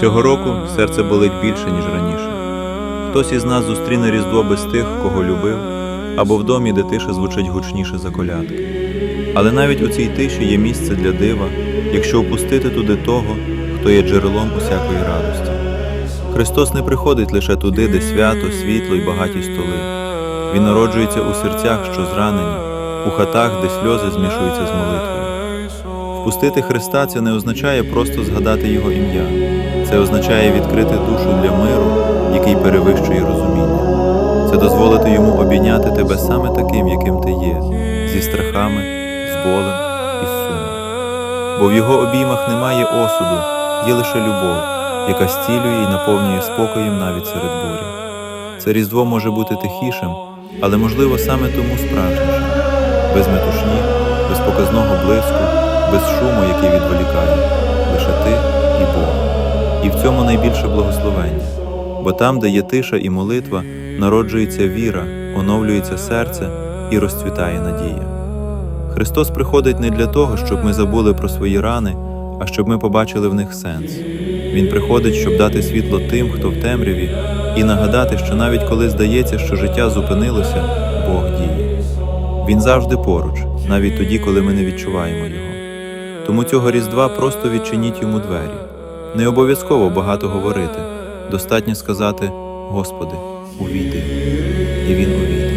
Цього року серце болить більше, ніж раніше. Хтось із нас зустріне Різдво без тих, кого любив, або в домі, де тиша звучить гучніше за колядки. Але навіть у цій тиші є місце для дива, якщо опустити туди того, хто є джерелом усякої радості. Христос не приходить лише туди, де свято, світло й багаті столи. Він народжується у серцях, що зранені, у хатах, де сльози змішуються з молитвою. Впустити Христа це не означає просто згадати Його ім'я. Це означає відкрити душу для миру, який перевищує розуміння. Це дозволити йому обійняти тебе саме таким, яким ти є, зі страхами, з болем і з сумом. Бо в його обіймах немає осуду, є лише любов, яка зцілює і наповнює спокоєм навіть серед бурі. Це різдво може бути тихішим, але можливо саме тому справжнішим, без метушні, без показного блиску, без шуму, який відволікає, лише ти і Бог. І в цьому найбільше благословення, бо там, де є тиша і молитва, народжується віра, оновлюється серце і розцвітає надія. Христос приходить не для того, щоб ми забули про свої рани, а щоб ми побачили в них сенс. Він приходить, щоб дати світло тим, хто в темряві, і нагадати, що навіть коли здається, що життя зупинилося, Бог діє. Він завжди поруч, навіть тоді, коли ми не відчуваємо його. Тому цього Різдва просто відчиніть йому двері. Не обов'язково багато говорити, достатньо сказати Господи, увійди, і Він увійде.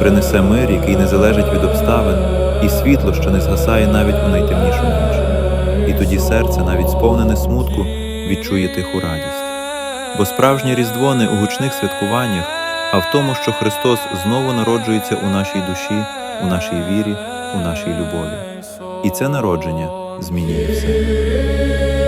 Принесе мир, який не залежить від обставин, і світло, що не згасає навіть у найтемнішу ніч. І тоді серце, навіть сповнене смутку, відчує тиху радість. Бо справжнє Різдво не у гучних святкуваннях, а в тому, що Христос знову народжується у нашій душі, у нашій вірі, у нашій любові. І це народження змінює все.